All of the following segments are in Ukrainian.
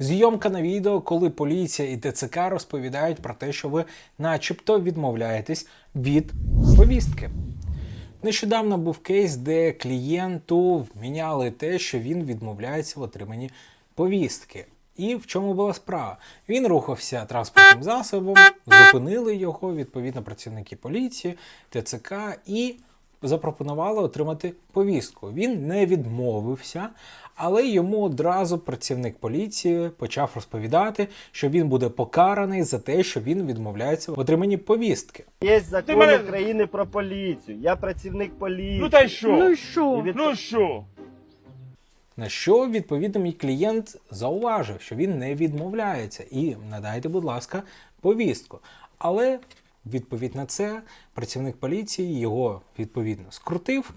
Зйомка на відео, коли поліція і ТЦК розповідають про те, що ви начебто відмовляєтесь від повістки. Нещодавно був кейс, де клієнту вміняли те, що він відмовляється в отриманні повістки. І в чому була справа? Він рухався транспортним засобом, зупинили його відповідно працівники поліції, ТЦК і запропонували отримати повістку. Він не відмовився, але йому одразу працівник поліції почав розповідати, що він буде покараний за те, що він відмовляється в отриманні повістки. Є закон мене- України про поліцію. Я працівник поліції. Ну та й що? Ну І що? від- Ну що? На що відповідно мій клієнт зауважив, що він не відмовляється, і надайте, будь ласка, повістку. Але відповідь на це працівник поліції його відповідно скрутив,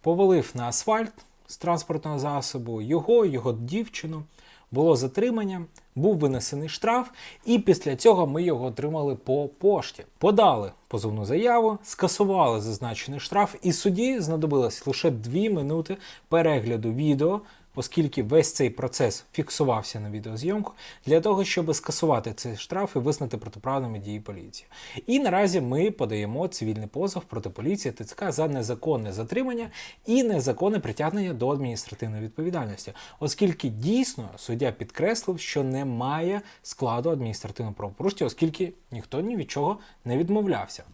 повалив на асфальт з транспортного засобу, його, його дівчину. Було затримання, був винесений штраф, і після цього ми його отримали по пошті. Подали позовну заяву, скасували зазначений штраф, і судді знадобилось лише 2 минути перегляду відео, оскільки весь цей процес фіксувався на відеозйомку, для того, щоб скасувати цей штраф і визнати протиправними дії поліції. І наразі ми подаємо цивільний позов проти поліції ТЦК за незаконне затримання і незаконне притягнення до адміністративної відповідальності, оскільки дійсно суддя підкреслив, що немає складу адміністративного правопорушення, оскільки ніхто ні від чого не відмовлявся.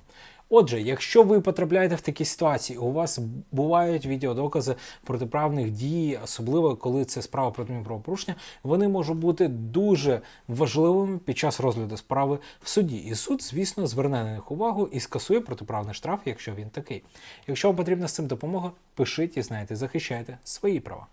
Отже, якщо ви потрапляєте в такі ситуації, у вас бувають відеодокази протиправних дій, особливо коли це справа про адмінправопорушення, вони можуть бути дуже важливими під час розгляду справи в суді. І суд, звісно, зверне на них увагу і скасує протиправний штраф, якщо він такий. Якщо вам потрібна з цим допомога, пишіть і знайте, захищайте свої права.